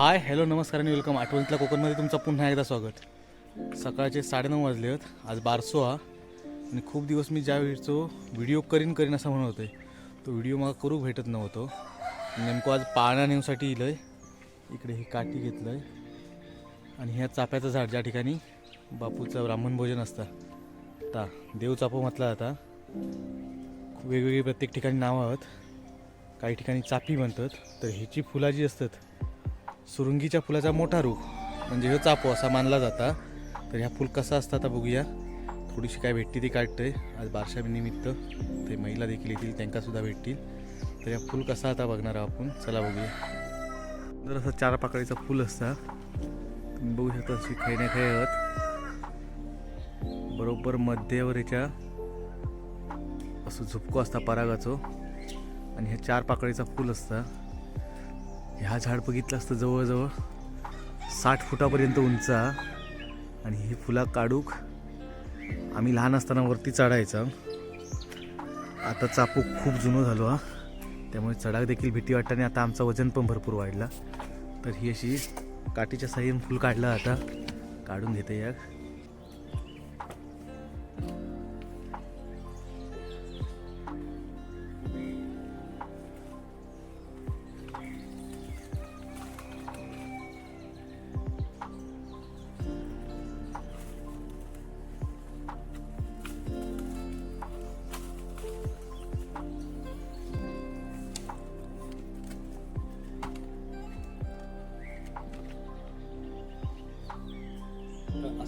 Hi hello नमस्कार आणि welcome. आठवणीतल्या कोकणमध्ये तुमचं पुन्हा एकदा स्वागत. सकाळचे साडेनऊ वाजले आहेत. आज बारसो हा आणि खूप दिवस मी ज्या वेळीचो व्हिडिओ करीन करीन असं म्हणत होते. तो व्हिडिओ मला करू भेटत नव्हतो. नेमकं आज पाळणा नेऊसाठी इलं आहे इकडे ही काठी घेतलं आहे आणि ह्या चाप्याचं झाड ज्या ठिकाणी बापूचं ब्राह्मण भोजन असतं. ता देव चापो म्हटला जाता. वेगवेगळी प्रत्येक ठिकाणी नावं आहेत. काही ठिकाणी चापी म्हणतात. तर ह्याची फुला जी असतात. सुरुंगीच्या फुलाचा मोठा रूप म्हणजे ह्यो चापो असा मानला जाता. तर ह्या फुल कसा असता आता बघूया. थोडीशी काय भेटते ती काढते आज बारशा निमित्त ते महिला देखील येतील त्यांकासुद्धा भेटतील. तर ह्या फुल कसा आता बघणार आहोत आपण? चला बघूया. जर असं चार पाकळीचं फुल असता तुम्ही बघू शकता अशी खेळण्या खेळत बरोबर मध्यवर याच्या असं झुपको असता परागाचो. आणि ह्या चार पाकळीचा फूल असता. ह्या झाड बघितलं असतं जवळजवळ. साठ फुटापर्यंत उंच. आणि ही फुला काढूक आम्ही लहान असताना वरती चढायचं. आता चापू खूप जुनं झालो हा. त्यामुळे चढाक देखील भीती वाटते आणि आता आमचं वजन पण भरपूर वाढला. तर ही अशी काठीच्या साह्याने फुल काढलं आता. काढून घेते या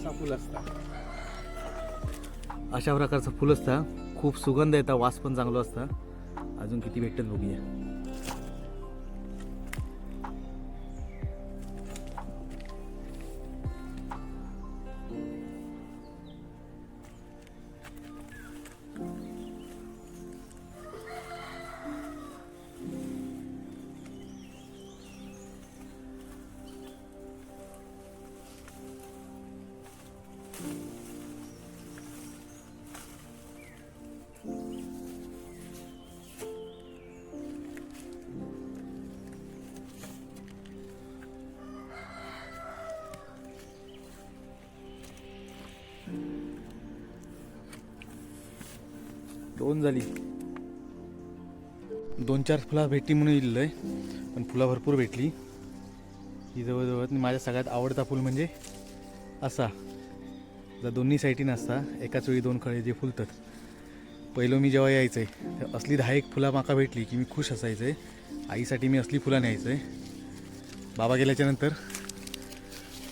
असा फुल असता. अशा प्रकारचं फुल असता. खूप सुगंध येता वास पण चांगला असता. अजून किती भेटतात बघूया. दोन झाली. दोन चार फुला भेटली म्हणून इल्लंय पण फुला भरपूर भेटली. ही जवळजवळ माझ्या सगळ्यात आवडता फुल म्हणजे असा. जर दोन्ही साईडीन असता एकाच वेळी दोन खळे जे फुलतात. पहिलं मी जेव्हा यायचं आहे तर असली दहा एक फुला माका भेटली की मी खुश आहे आईसाठी मी असली फुला आहे बाबा गेल्याच्यानंतर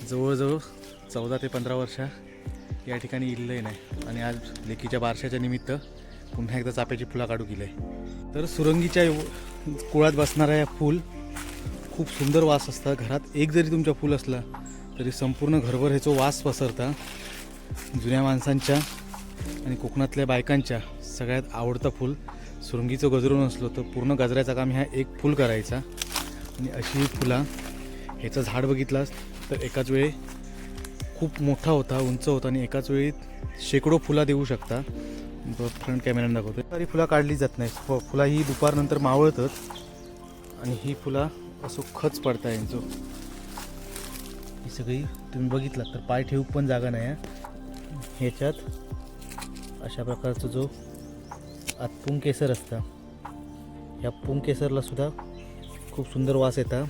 जवळजवळ चौदा ते पंधरा वर्ष या ठिकाणी इल्लंही नाही. आणि आज लेकीच्या बारशाच्या निमित्त पुन्हा एकदा चाप्याची फुला काढू गेलं आहे. तर सुरंगीच्या कुळात बसणारा या फूल खूप सुंदर वास असतात घरात एक जरी तुमचा फूल असला तरी संपूर्ण घरभर ह्याचा वास पसरता. जुन्या माणसांच्या आणि कोकणातल्या बायकांच्या सगळ्यात आवडतं फूल सुरंगीचं गजरून असलो तर पूर्ण गजऱ्याचं काम ह्या एक फूल करायचा. आणि अशी फुलं फुला ह्याचं झाड बघितलास तर एकाच वेळी खूप मोठा होता उंच होता आणि एकाच वेळी शेकडो फुला देऊ शकता. फ्रंट कॅमेऱ्याने दाखवतो तरी फुलं काढली जात नाही फ- हो, फुला ही दुपारनंतर मावळतच. आणि ही फुला असं खच पडता यांचं. ही सगळी तुम्ही बघितलात तर पाय ठेवू पण जागा नाही आहे ह्याच्यात अशा प्रकारचा जो आत पुंकेसर असता ह्या पुंकेसरला सुद्धा खूप सुंदर वास येता.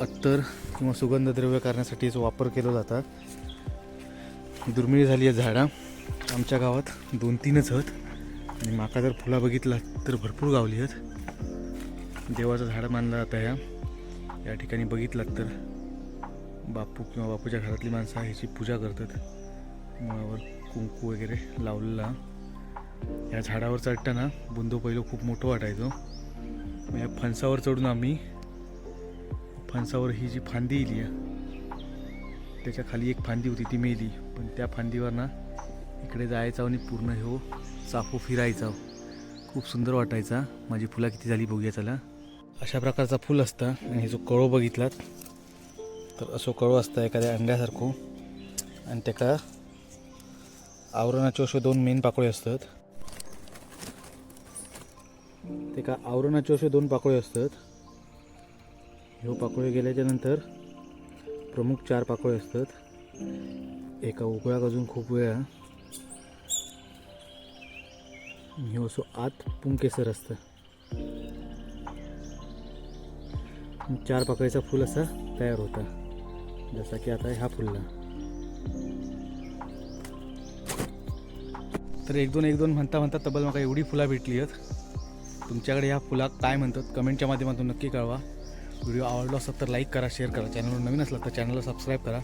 अत्तर किंवा सुगंधद्रव्य करण्यासाठी याचा वापर केला जाता. दुर्मिळ झाली आहे झाडं. आमच्या गावात दोन तीनच आहेत आणि माका जर फुला बघितला तर भरपूर गावली आहेत देवाचं झाड मानलं जातं ह्या या ठिकाणी बघितलात तर बापू किंवा बापूच्या घरातली माणसं ह्याची पूजा करतात. मुळावर कुंकू वगैरे लावलेला. या झाडावर चढताना बुंदो पहिलं खूप मोठं वाटायचो. मग या फणसावर चढून आम्ही फणसावर ही जी फांदी इली आहे त्याच्याखाली एक फांदी होती ती मेली. पण त्या फांदीवर ना इकडे जायचा आणि पूर्ण हो चाफो फिरायचा. खूप सुंदर वाटायचा माझी फुलं किती झाली बघूया चला. अशा प्रकारचा फुल असतं आणि हे जो कळो बघितलात तर असो कळो असता एखाद्या अंड्यासारखो. आणि त्याका आवरणाचे अशो दोन मेन पाकळे असतात. त्याका आवरणाचे असे दोन पाकळे असतात. ह्यो पाकोळे गेल्याच्यानंतर प्रमुख चार पाकोळे असतात. एका उकळाक अजून खूप वेळा ह्यो असो आत पुंकेसर असतं. चार पाकळीचा फूल असा तयार होता. जसा की आता हा फुलला. तर एक दोन एक दोन म्हणता म्हणता तब्बल मला एवढी फुला भेटली आहेत तुमच्याकडे ह्या फुलाक काय म्हणतात कमेंटच्या माध्यमातून नक्की कळवा. व्हिडिओ आवडला असतात तर लाईक करा शेअर करा. चॅनलवर नवीन असला तर चॅनलला सबस्क्राईब करा.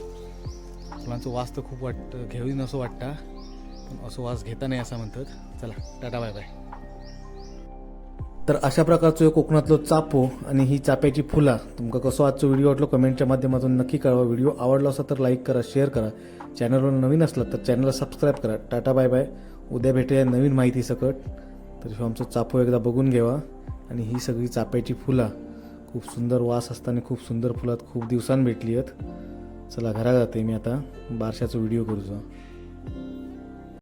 फुलांचं वास तर खूप वाटतं घेऊन असं वाटतं. असं वास घेता नाही असं म्हणतात. चला टाटा बाय बाय तर अशा प्रकारचं कोकणातलं चापो आणि ही चाप्याची फुला तुमका कसो आजचो व्हिडिओ वाटलो कमेंटच्या माध्यमातून नक्की कळवा. व्हिडिओ आवडला असा तर लाईक करा शेअर करा. चॅनलवर नवीन असलं तर चॅनलला सबस्क्राईब करा. टाटा बाय बाय उद्या भेटूया नवीन माहिती सकट. तर ह्यो आमचं चापो एकदा बघून घ्यावा आणि ही सगळी चाप्याची फुला. खूप सुंदर वास असताना खूप सुंदर फुलात खूप दिवसांनी भेटली आहेत. चला घरा जाते मी आता. बारशाचा व्हिडिओ करूचा.